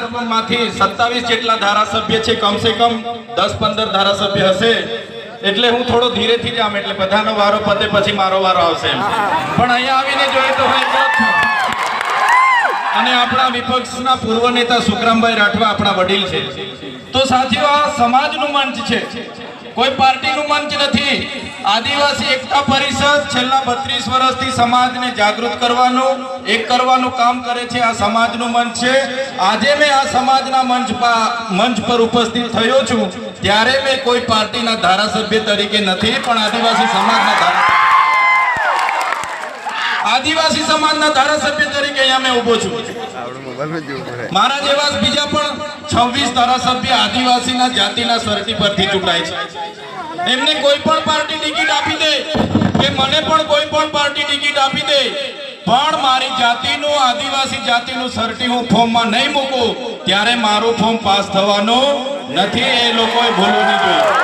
સમાજમાંથી સત્તાવીસ એટલે હું થોડો વારો પતે પછી મારો વારો આવશે પણ અહીંયા આવીને જોઈએ તો અને આપણા વિપક્ષના પૂર્વ નેતા સુખરામભાઈ રાઠવા આપણા વડીલ છે. તો સાથીઓ આ સમાજનું મંચ છે. કોઈ પાર્ટીનું મંચ નથી. આદિવાસી એકતા પરિષદ છેલ્લા બત્રીસ વર્ષથી સમાજને જાગૃત કરવાનું એક કરવાનું કામ કરે છે. આ સમાજનું મંચ છે. આજે મેં આ સમાજના મંચ મંચ પર ઉપસ્થિત થયો છું. ત્યારે મેં કોઈ પાર્ટીના ધારાસભ્ય તરીકે નથી પણ આદિવાસી સમાજના ધારા આદિવાસી સમાજના ધારાસભ્ય તરીકે અહીંયા મેં ઊભો છું. મારા જેવા બીજા પણ છવ્વીસ ધારાસભ્ય આદિવાસીના જાતિના સરટી પરથી ચૂંટાય છે. એમને કોઈ પણ પાર્ટી ટિકિટ આપી દે કે મને પણ કોઈ પણ પાર્ટી ટિકિટ આપી દે, પણ મારી જાતિનું, આદિવાસી જાતિનું સરટી હું ફોર્મમાં નહીં મૂકું, ત્યારે મારું ફોર્મ પાસ થવાનું નથી. એ લોકોએ ભૂલવું નહીં જોઈએ.